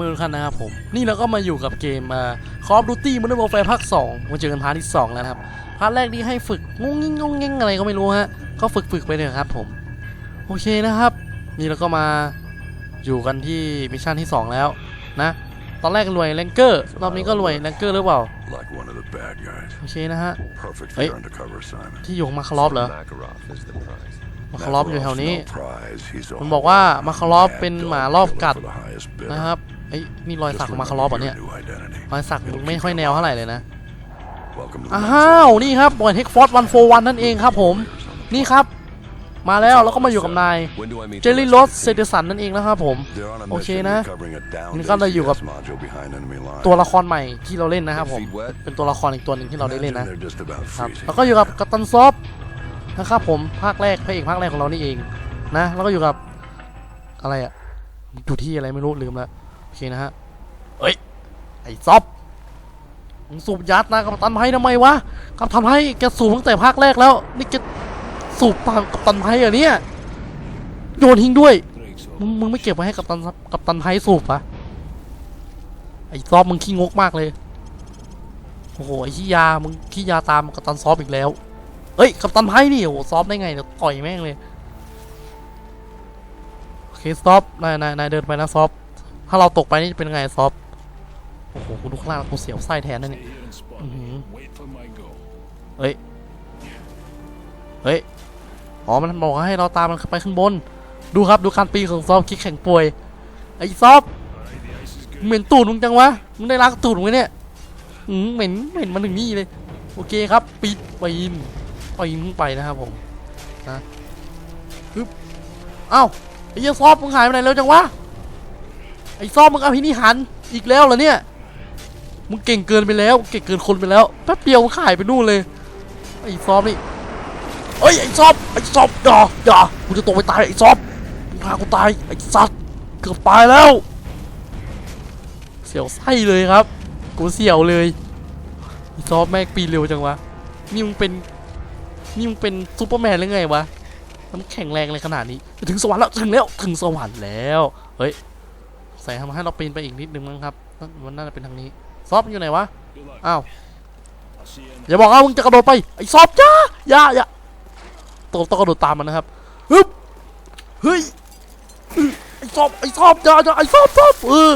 มือท่านนะครับผม นี่เราก็มาอยู่กับเกมอ่า Call of Duty Modern Warfare ภาค2มาเจอกันพาร์ทที่ 2 แล้วนะครับพาร์ทแรกนี่ให้ฝึกงงงิ้งงงงิ้งอะไรก็ไม่รู้ฮะก็ฝึกฝึกไปเลยครับผม โอเคนะครับ นี่เราก็มาอยู่กันที่มิชชั่นที่ 2 แล้วนะ ตอนแรกรวยแรงเกอร์รอบนี้ก็รวยแรงเกอร์หรือเปล่า Like one of the bad guys. โอเคนะฮะ Perfect for Hey. your undercover assignment. ที่อยู่ของมาคารอฟเหรอ Makarov is the prize. มาคารอฟอยู่แถวนี้ Makarov's no prize. He's a มันบอกว่า hard มาคารอฟ mad เป็น dog หมารอบกัด killer for the highest bidder. นะครับ เอ้ยนี่รอยสัก Just ของมาคารอฟเหรอ remember เนี่ย your new identity. รอยสักมึงไม่ค่อยแนวเท่าไหร่เลยนะ Welcome to the อ้าวนี่ครับบอยเทคฟอร์ดวันโฟวันนั่นเองครับผมนี่ครับ มาแล้วแล้วก็มาอยู่กับนาย When do I meet เจ the ลลี่ rest โร of ส the เซ team? เดสันนั่นเองนะครับผม They're on a โอเค mission นะ recovering a downed นี่ก็เลยอยู่กับ ACS module behind enemy lines. ตัวละครใหม่ที่เราเล่นนะครับผม Feet wet? เป็นตัวละครอีกตัวหนึ่งที่เราได้เล่นนะ Imagine they're just about ครับ freezing. แล้วก็อยู่กับกัปตันซอฟนะครับผมภาคแรกพระเอกภาคแรกของเรานี่เองนะ แล้วก็อยู่กับอะไรอะอยู่ที่อะไรไม่รู้ลืมแล้ว โอเคนะฮะเอ้ย ไอ้ซอฟมึงสูบยัดนะกัปตันไพ่ทำไมวะกัปตันไพ่แกสูบตั้งแต่ภาคแรกแล้ว นี่แกสูบตามกัปตันไพ่เหรอเนี่ยโยนทิ้งด้วย มึงมึงไม่เก็บไว้ให้กัปตันกัปตันไพ่สูบปะไอ้ซอฟมึงขี้งกมากเลย โอ้โห ไอ้ขี้ยา มึงขี้ยาตามกัปตันซอฟอีกแล้ว เอ้ย กัปตันไพ่นี่โอ้โหซอฟได้ไงเดี๋ยวต่อยแม่งเลยโอเคซอฟนายนายนายเดินไปนะซอฟ ถ้าเราตกไปนี่จะเป็นไงซอฟโอ้โหกูดูข้างล่างกูเสียวไส้แทนนั่นนี่อื้อหือเฮ้ย เฮ้ย อ๋อ มันบอกให้เราตามมันขึ้นไปข้างบน ดูครับ ดูการปีของซอฟคิกแข่งป่วย ไอ้ซอฟเหม็นตูดมึงจังวะ มึงได้ล้างตูดมึงเนี่ยอืมเหม็น เหม็นมาถึงนี่เลย โอเคครับ ปิดปีนปีนขึ้นไปนะครับผม นะปึ๊บเอ้าไอ้เหี้ยซอฟมึงหายไปไหนเร็วจังวะ ไอ้ซอฟมึงเอาพินิหันอีกแล้วเหรอเนี่ย มึงเก่งเกินไปแล้ว เก่งเกินคนไปแล้วแป๊บเดียวมึงหายไปนู่นเลย ไอ้ซอฟนี่เอ้ยไอ้ซอฟไอ้ซอฟอย่าอย่ากูจะตกไปตายไอ้ซอฟมึงพากูตายไอ้สัตว์เกือบตายแล้ว เสียวไส้เลยครับ กูเสียวเลยไอ้ซอฟแม่งปีนเร็วจังวะนี่มึงเป็นนี่มึงเป็นซูเปอร์แมนหรือไงวะมันแข็งแรงเลยขนาดนี้ ถึงสวรรค์แล้ว ถึงแล้ว ถึงสวรรค์แล้ว เฮ้ย ใส่ทำให้เราปีนไปอีกนิดนึงมั้งครับมันน่าจะเป็นทางนี้ ซอฟอยู่ไหนวะ อ้าว อย่าบอกว่ามึงจะกระโดดไป ไอ้ซอฟจ้าอย่าอย่าต้องต้องกระโดดตามมันนะครับฮึบเฮ้ยไอ้ซอฟไอ้ซอฟอย่าอย่าไอ้ซอฟซอฟเออ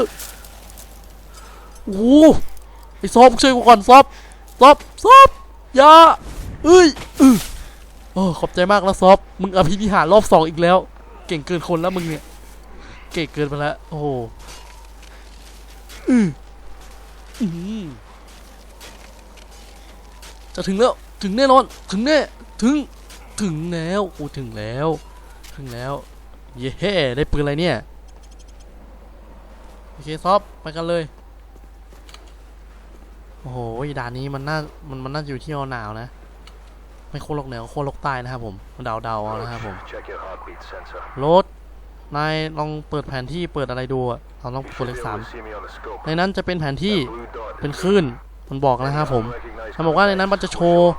โอ้ไอ้ซอฟช่วยกูก่อนซอฟซอฟซอฟอย่าเอ้ยอืออขอบใจมากแล้วซอฟมึงอภินิหารรอบสองอีกแล้ว เก่งเกินคนแล้วมึงเนี่ย เก่งเกินไปแล้วโอ้โหอืออือจะถึงแล้ว ถึงแน่นอน ถึงแน่ ถึง ถึงแล้วโอ้ถึงแล้ว ถึงแล้ว เย้ได้ปืนอะไรเนี่ย โอเคซอฟไปกันเลย โอ้โหด่านนี้มันน่า มันมันน่าจะอยู่ที่หนาวๆนะ ไม่โคตรโลกเหนือโคตรโลกใต้นะครับผม เดาเดาๆเอานะครับผม Check your heartbeat sensor. รถ นายลองเปิดแผนที่เปิดอะไรดูอะเราต้องกดเลขสามในนั้นจะเป็นแผนที่เป็นคลื่นมันบอกนะครับผมมันบอกว่าในนั้นมันจะโชว์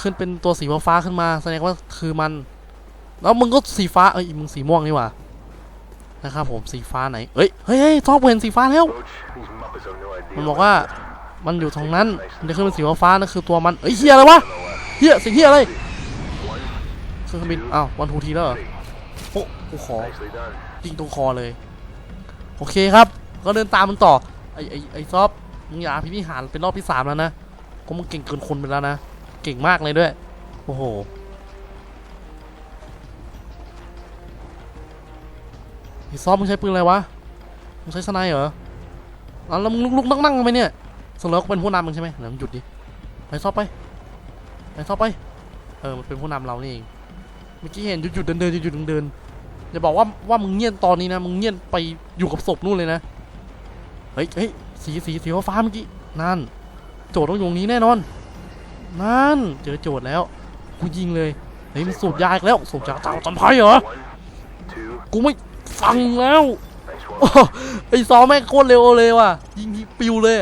ขึ้นเป็นตัวสีฟ้าขึ้นมา แสดงว่าคือมัน แล้วมึงก็สีฟ้าเอ้ยมึงสีม่วงนี่หว่านะครับผมสีฟ้าไหนเอ้ยเฮ้ยเฮ้ยชอบเห็นสีฟ้าแล้ว มันบอกว่ามันอยู่ตรงนั้นมันจะขึ้นเป็นสีฟ้านั่นคือตัวมันเอ้ยเฮียอะไรวะเฮียสิ่งเฮียอะไรเครื่องบินอ้าววันทูทีแล้วเหรอ กูขอ Nicely done. ยิงตรงคอเลย โอเคครับ ก็เดินตามมันต่อ ไอไอไอซอฟมึงอย่าพินิหารเป็นรอบที่สามแล้วนะก็มึงเก่งเกินคนไปแล้วนะ เก่งมากเลยด้วย โอ้โหไอซอฟมึงใช้ปืนอะไรวะ มึงใช้สไนเหรออะแล้วมึงลุกๆนั่งๆทำไมเนี่ยสรุปเป็นผู้นำมึงใช่ไหมเดี๋ยวมึงหยุดดิ ไปซอฟไป ไปซอฟไป เออ มันเป็นผู้นำเรานี่เอง เมื่อกี้เห็นหยุดๆเดินๆหยุดๆเดินๆ อย่าบอกว่าว่ามึงเงียบตอนนี้นะมึงเงียบไปอยู่กับศพนู่นเลยนะเฮ้ยเฮ้ยสีสีสีฟ้าเมื่อกี้นั่น โจทย์ต้องอยู่ตรงนี้แน่นอน นั่น เจอโจทย์แล้วกูยิงเลยเฮ้ยมันสูบยาอีกแล้วสูบยาเจ้าจำไพ่เหรอกูไม่ฟังแล้วไอ้ซอแม่งโคตรเร็วเลยว่ะยิงทีปิวเลย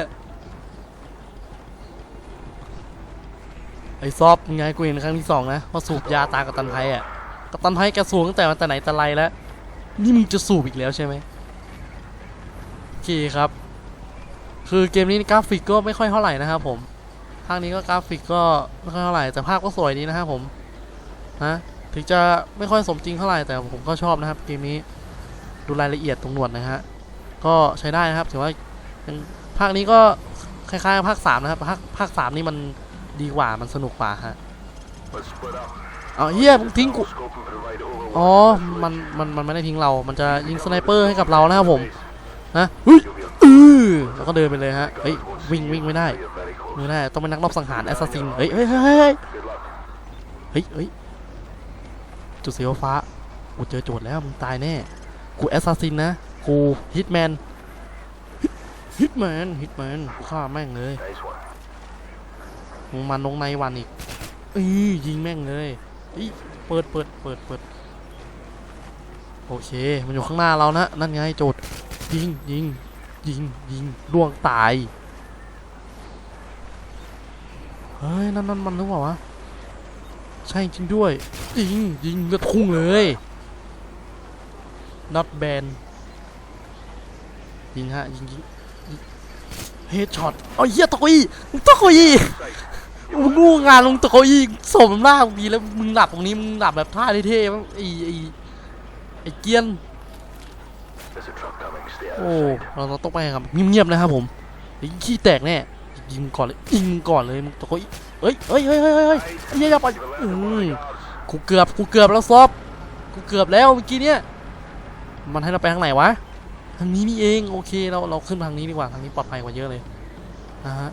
ไอ้ซอฟมึงไงกูเห็นครั้งที่สองนะว่าสูบยาตากับตันไทยอะ กับตันไทยแกสูบตั้งแต่วันแต่ไหนแต่ไรแล้ว นี่มึงจะสูบอีกแล้วใช่ไหมโอเคครับ คือเกมนี้กราฟิกก็ไม่ค่อยเท่าไหร่นะครับผม ภาคนี้ก็กราฟิกก็ไม่ค่อยเท่าไหร่แต่ภาพก็สวยดีนะครับผมนะถึงจะไม่ค่อยสมจริงเท่าไหร่แต่ผมก็ชอบนะครับ เกมนี้ดูรายละเอียดตรงหนวดนะฮะก็ใช้ได้นะครับถือว่าภาคนี้ก็คล้ายๆภาคสามนะครับภาคภาคสามนี่มันดีกว่ามันสนุกกว่าฮะ เอาเฮียมึงทิ้งกู อ๋อ มัน มัน มันไม่ได้ทิ้งเรา มันจะยิงสไนเปอร์ให้กับเรานะครับผมนะเฮ้ยอือแล้วก็เดินไปเลยฮะ เฮ้ย วิ่งวิ่งไม่ได้ไม่ได้ ต้องเป็นนักรบสังหารแอสซัสซิน เฮ้ยเฮ้ยเฮ้ยเฮ้ยเฮ้ยจุดสีฟ้า กูเจอโจทย์แล้ว มึงตายแน่ กูแอสซัสซินนะ กูฮิตแมน ฮิตแมน ฮิตแมนกูฆ่าแม่งเลยมึงมันลงในวันอีกเอ้ยยิงแม่งเลย เปิดเปิดเปิดเปิดโอเค มันอยู่ข้างหน้าเรานะ นั่นไงโจทย์ยิงยิงยิงยิงล่วงตาย เฮ้ย นั่นนั่นมันหรือเปล่าวะ ใช่จริงด้วย ยิงยิงกระทุ่งเลย not ban ยิงฮะ ยิงยิงเฮดช็อตเอาเหี้ยตะกอีมึงตะกอี มึงรู้งงานลงตะโกอี้สมหน้ามึงดีแล้วมึงหลับตรงนี้มึงหลับแบบท่าเท่ๆมั้งไอ้ไอ้ไอ้เกียนโอ้เราเราต้องไปครับเงียบๆนะครับผมไอ้ขี้แตกแน่ยิงก่อนเลยยิงก่อนเลยมึงตะโกอี้เฮ้ยเฮ้ยเฮ้ยเฮ้ยเฮ้ยอ้เหี้ยอย่าไปอืมกูเกือบกูเกือบแล้วซอฟกูเกือบแล้วเมื่อกี้เนี้ยมันให้เราไปทางไหนวะทางนี้นี่เองโอเคเราเราขึ้นทางนี้ดีกว่าทางนี้ปลอดภัยกว่าเยอะเลยนะฮะ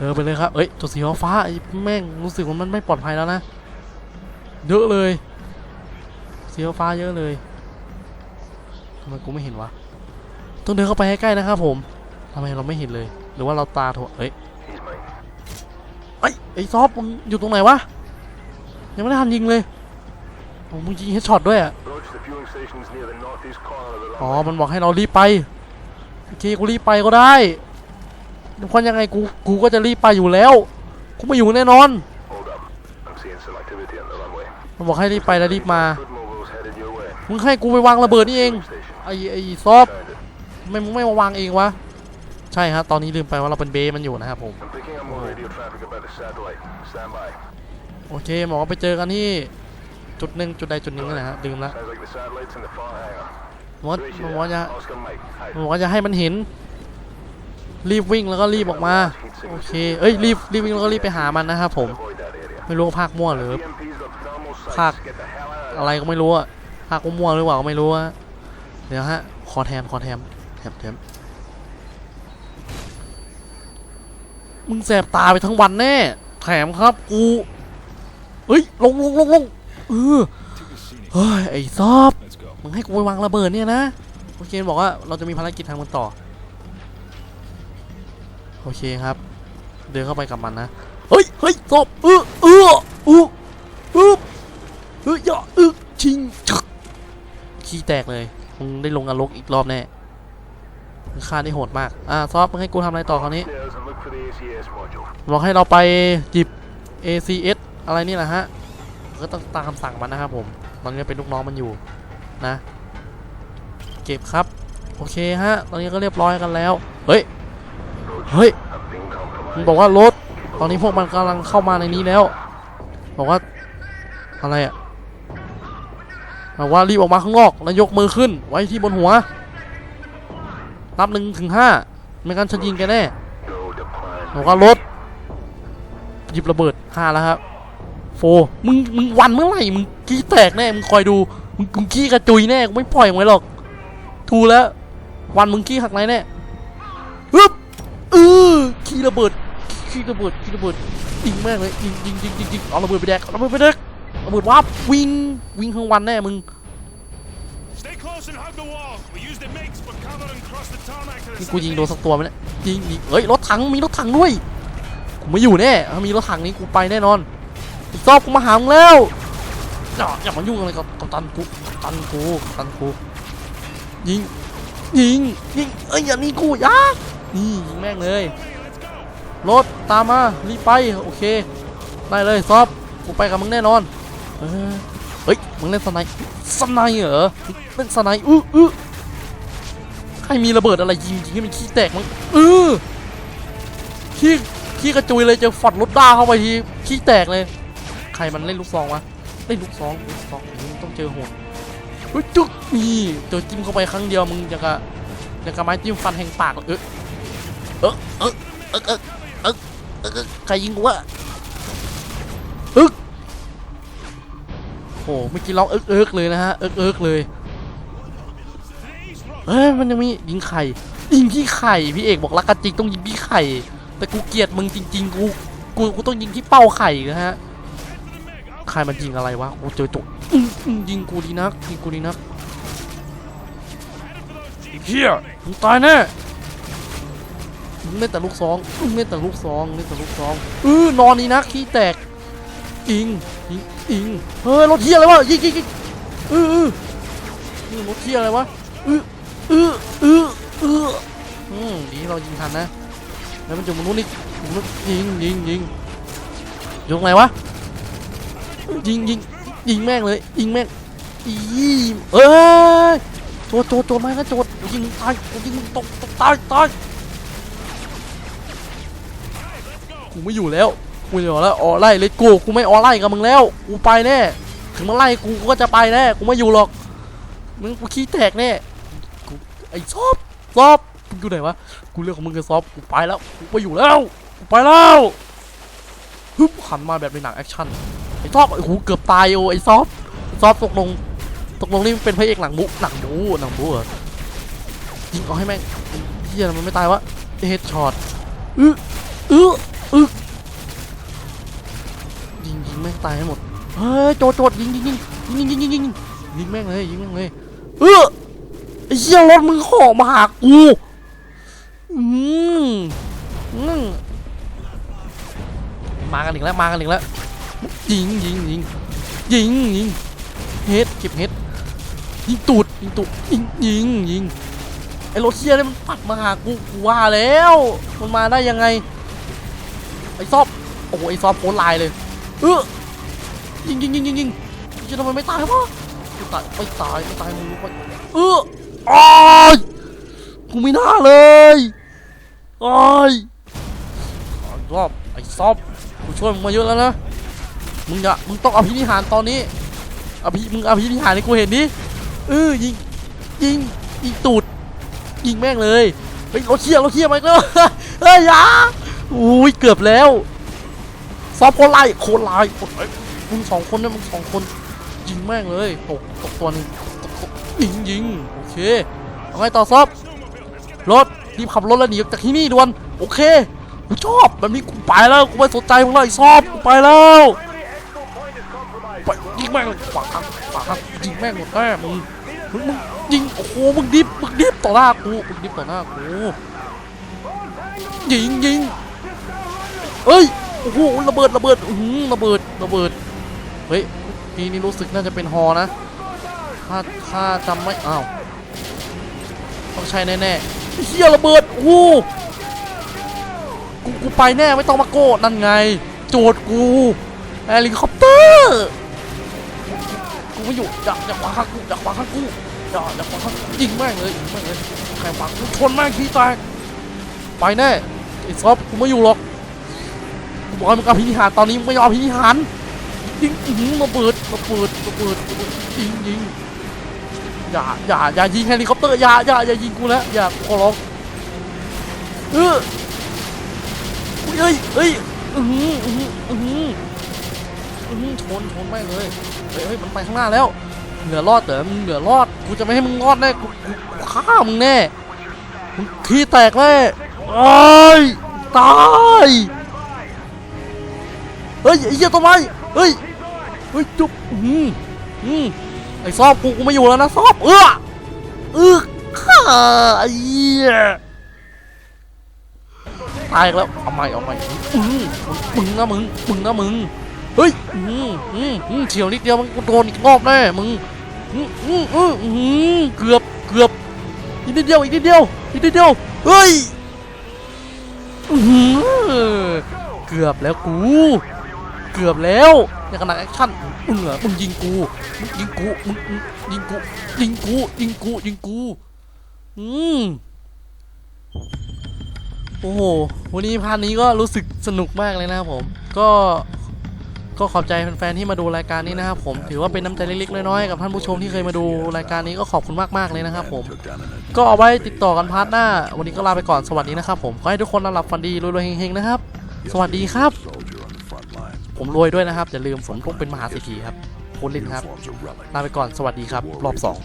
เดินไปเลยครับเอ้ยตัวสีฟ้าไอ้แม่งรู้สึกว่ามันไม่ปลอดภัยแล้วนะเยอะเลยสีฟ้าเยอะเลยทำไมกูไม่เห็นวะต้องเดินเข้าไปให้ใกล้นะครับผมทำไมเราไม่เห็นเลย หรือว่าเราตาถั่วเอ้ยไอ้ยไอ้ซอฟมึงอยู่ตรงไหนวะยังไม่ได้ทันยิงเลยโอ้มึงยิงเฮดช็อตด้วยอะอ๋อมันบอกให้เรารีบไปโอเคกูรีบไปก็ได้ เพราะยังไงกูกูก็จะรีบไปอยู่แล้ว กูไม่อยู่แน่นอนมันบอกให้รีบไปแล้วรีบมา มึงให้กูไปวางระเบิดนี่เอง ไอไอซอฟไม่มึงไม่มาวางเองวะ ใช่ฮะ ตอนนี้ลืมไปว่าเราเป็นเบย์มันอยู่นะครับผม โอเคหมอไปเจอกันที่จุดหนึ่งจุดใดจุดหนึ่งนั่นแหละฮะลืมละหมอหมอจะหมอจะให้มันเห็น รีบวิ่งแล้วก็รีบออกมา โอเค เอ้ยรีบรีบวิ่งแล้วก็รีบไปหามันนะครับผม ไม่รู้ภาคมั่วหรือ EMP's got thermal sights. Fuck. Get the hell out of อะไรก็ไม่รู้อะภาคมั่วหรือเปล่าก็ไม่รู้อะเดี๋ยวฮะ ขอแถมขอแถมแถมแถมมึงแสบตาไปทั้งวันแน่ แถมครับกูเฮ้ยลงลงลงลงเออเฮ้ยไอ้ซอบมึงให้กูไปวางระเบิดเนี่ยนะโอเคบอกว่าเราจะมีภารกิจทำกันต่อ โอเคครับ เดินเข้าไปกับมันนะ เฮ้ยเฮ้ยศพเออเอออู้อู้เฮ้ยอย่าอึกชิงชึกขี้แตกเลยมึงได้ลงนรกอีกรอบแน่มึงฆ่าได้โหดมาก อะซอฟมึงให้กูทำอะไรต่อคราวนี้ บอกให้เราไปหยิบ ACS อะไรนี่แหละฮะ ก็ต้องตามสั่งมันนะครับผม ตอนนี้เป็นลูกน้องมันอยู่นะ เก็บครับ โอเคฮะ ตอนนี้ก็เรียบร้อยกันแล้ว เฮ้ย เฮ้ยมันบอกว่ารถ ตอนนี้พวกมันกำลังเข้ามาในนี้แล้ว บอกว่าอะไรอะบอกว่ารีบออกมาข้างนอกแล้วยกมือขึ้น ไว้ที่บนหัว นับหนึ่งถึงห้าไม่งั้นฉันยิงแกแน่บอกว่ารถ หยิบระเบิดห้าแล้วครับโฟมึงมึงวันเมื่อไหร่มึงกี้แตกแน่มึงคอยดูมึงมึงกี้กระจุยแน่กูไม่ปล่อยมึงไว้หรอกทูแล้ววันมึงกี้หักไรแน่ ขี้ระเบิดขี้ระเบิดขี้ระเบิดยิงแม่งเลยยิงยิงยิงยิงยิงเอาระเบิดไปแดกเอาระเบิดไปแดกระเบิดวับวิ่งวิ่งทั้งวันแน่มึง Stay close and hug the wall. We use the MiGs for cover and cross the tarmac to the นี่กูยิงโดนสั southeast. กตัวไหมเนี่ยยิงยิงเฮ้ยรถถังมีรถถังด้วยกูไม่อยู่แน่ถ้ามีรถถังนี้กูไปแน่นอนอีกซอบกูมาหามึงแล้วอย่าอย่ามายุ่งอะไรกับกับตันกูกับตันกูกับตันกูยิงยิงยิงเอ้ยอย่านี่กูอยานี่ยิงแม่งเลย Let's go. รถตามมารีบไปโอเค ได้เลยซอบกูไปกับมึงแน่นอนเฮ้ยมึงเล่นสไนสไนเหรอเล่นสไนอื้ออใครมีระเบิดอะไรยิงยิงให้มันขี้แตกมึงเออขี้ขี้กระจุยเลยจะฝัดรถด้าเข้าไปทีขี้แตกเลย ใครมันเล่นลูกซองวะเล่นลูกซองลูกซองต้องเจอโหดจุ๊กมีเจอจิ้มเข้าไปครั้งเดียวมึงจะกะจะกะไม้จิ้มฟันแหงปากเออเออเออเออ ครยิงกูวะอึกโอ้เมื่อกี้ร้องอิกอิกเลยนะฮะอิกอิกเลยเฮ้ยมันยังมียิงไข่ยิงที่ไข่พี่เอกบอกรักกันจริงต้องยิงที่ไข่ แต่กูเกลียดมึงจริง ๆ กูกูกูต้องยิงที่เป้าไข่นะฮะใครมันยิงอะไรวะกูเจอตัวยิงกูดีนักยิงกูดีนักเฮียมึงตายแน่ เล่นแต่ลูกซองมึงเล่นแต่ลูกซองเล่นแต่ลูกซองเออนอนนี่นักขี้แตกอิงอิงอิงเฮ้ยรถเฮียอะไรวะยิงยิงยิงเออเออนี่รถเฮียอะไรวะเออเออเออเอออืมดีเรายิงทันนะแล้วมันอยู่บนนู้นนี่บนนู้นยิงยิงยิงอยู่ตรงไหนวะยิงยิงยิงแม่งเลยยิงแม่งอีเอ้ยโจดโจดโจดมาแล้วโจดยิงตายยิงมึงตกตกตายตายกู ไม่อยู่แล้วกูไม่อยู่แล้วออไล่เลยกูกูไม่ออไล่กับมึงแล้วกูไปแน่ถึงมันไล่กูกูก็จะไปแน่กูไม่อยู่หรอกมึงกูขี้แตกแน่กูไอ้ซอบซอบมึงอยู่ไหนวะกูเรื่องของมึงกับซอฟกูไปแล้วกูไปอยู่แล้วกูไปแล้วฮึบหันมาแบบในหนังแอคชั่นไอ้ซอฟไอ้หูเกือบตายโอ้ไอ้ซอฟซอฟตกลงตกลงนี่มันเป็นพระเอกหนังบุหนังบูหนังบูเหรอยิงเอาให้แม่งเฮียมันไม่ตายวะเฮดช็อตอื้ออื้อ อื้อยิงยิงแม่งตายให้หมด เฮ้ยโจดโจดยิงยิงยิงยิงยิงยิงยิงยิงยิงแม่งเลยยิงแม่งเลยเออไอ้เหี้ยรถมึงห่อมาหากูอืมอืมมากันอีกแล้วมากันอีกแล้วยิงยิงยิงยิงยิงเฮ็ดเก็บเฮ็ดยิงตูดยิงตูดยิงยิงยิงไอ้รถเชียนี่มันปัดมาหากูกูว่าแล้ว มันมาได้ยังไง ไอ้ซอบโอ้โหไอ้ซอบโคตรลายเลยเออยิงยิงยิงยิงยิงจะทำไมไม่ตายวะไม่ตายไม่ตายไม่ตายมึงรู้ปะเอออ้ายกูไม่น่าเลยโอ้ยรอบไอ้ซอบกูช่วยมึงมาเยอะแล้วนะมึงอย่ามึงต้องอภินิหารตอนนี้อภิมึงอภินิหารให้กูเห็นดิเออยิงยิงยิงตูดยิงแม่งเลยเฮ้ยราเชี่ยเราเชี่ยไปแล้วเฮ้ยอยา อุ้ยเกือบแล้วซอบโคไลโคไลโคนไล่มึงสองคนนะมึงสองคนยิงแม่งเลยตกตกตัวนึงตกตกยิงยิงโอเคเอาไงต่อซอบรถรีบขับรถแล้วหนีจากที่นี่ด่วนโอเคกูชอบแบบนี้กูไปแล้วกูไม่สนใจมึงแล้วไอ้ซอบกูไปแล้วไปยิงแม่งเลยขวางทางขวางทางยิงแม่งหมดแน่มึงมึงมึงยิงโอ้โหมึงดิบมึงดิบต่อหน้ากูมึงดิบต่อหน้ากูยิงยิง เอ้ยโอ้โหระเบิดระเบิดอื้อหือระเบิดระเบิดเฮ้ยทีนี้รู้สึกน่าจะเป็นฮอนะถ้าถ้าจำไม่อ้าวต้องใช่แน่ๆเฮียระเบิดโอ้โหกูกูไปแน่ไม่ต้องมาโก้นั่นไง โจทย์กูเฮลิคอปเตอร์กูไม่อยู่อย่าอย่าขวางข้างกูอย่าขวางข้างกูอย่าอย่าขวางข้างยิงแม่งเลยยิงแม่งเลยใครขวางกูชนแม่งขี้แตกไปแน่ไอ้ซอฟกูไม่อยู่หรอก บอกให้มึงเอาพินิหารตอนนี้มึงไม่ยอมพินิหารยิงยิงระเบิดระเบิดระเบิดระเบิดยิงยิงอย่าอย่าอย่ายิงเฮลิคอปเตอร์อย่าอย่าอย่ายิงกูนะอย่าขอร้องเออเฮ้ยเฮ้ยอือหืออือหืออือหือหือชนชนแม่เลยเฮ้ยมันไปข้างหน้าแล้วเหลือรอดเหรอมึงเหลือรอดกูจะไม่ให้มึงรอดแน่กูฆ่ามึงแน่มึงขี้แตกแน่ไอ้ตาย เฮ้ยไอ้เหี้ยต้นไม้เฮ้ยเฮ้ยจุ๊บอืมอืมไอ้ซอบกูกูไม่อยู่แล้วนะซอบเออเออข้าไอ้เหี้ยตายแล้วเอาใหม่เอาใหม่อืมมึงนะมึงมึงนะมึงเฮ้ยอืมอืมอืมเฉียวนิดเดียวมันก็โดนอีกรอบแน่มึงอืมอืมอืมอืมเกือบเกือบอีกนิดเดียวอีกนิดเดียวอีกนิดเดียวเฮ้ยอื้อหือเกือบแล้วกู เกือบแล้วในขณะแอคชั่นมึงเหรอมึงยิงกูมึงยิงกูมึงยิงกูยิงกูยิงกูยิงกูอือืมโอ้โหวันนี้พาร์ทนี้ก็รู้สึกสนุกมากเลยนะครับผม ก็ก็ขอบใจแฟนๆที่มาดูรายการนี้นะครับผมถือว่าเป็นน้ำใจเล็กๆน้อยๆกับท่านผู้ชมที่เคยมาดูรายการนี้ก็ขอบคุณมากๆเลยนะครับผม ก็เอาไว้ติดต่อกันพาร์ทหน้า วันนี้ก็ลาไปก่อนสวัสดีนะครับผมขอให้ทุกคนนอนหลับฝันดีรวยๆเฮงๆนะครับ สวัสดีครับ ผมรวยด้วยนะครับ อย่าลืมผมต้องเป็นมหาเศรษฐีครับโคลินครับ ลาไปก่อนสวัสดีครับ รอบสอง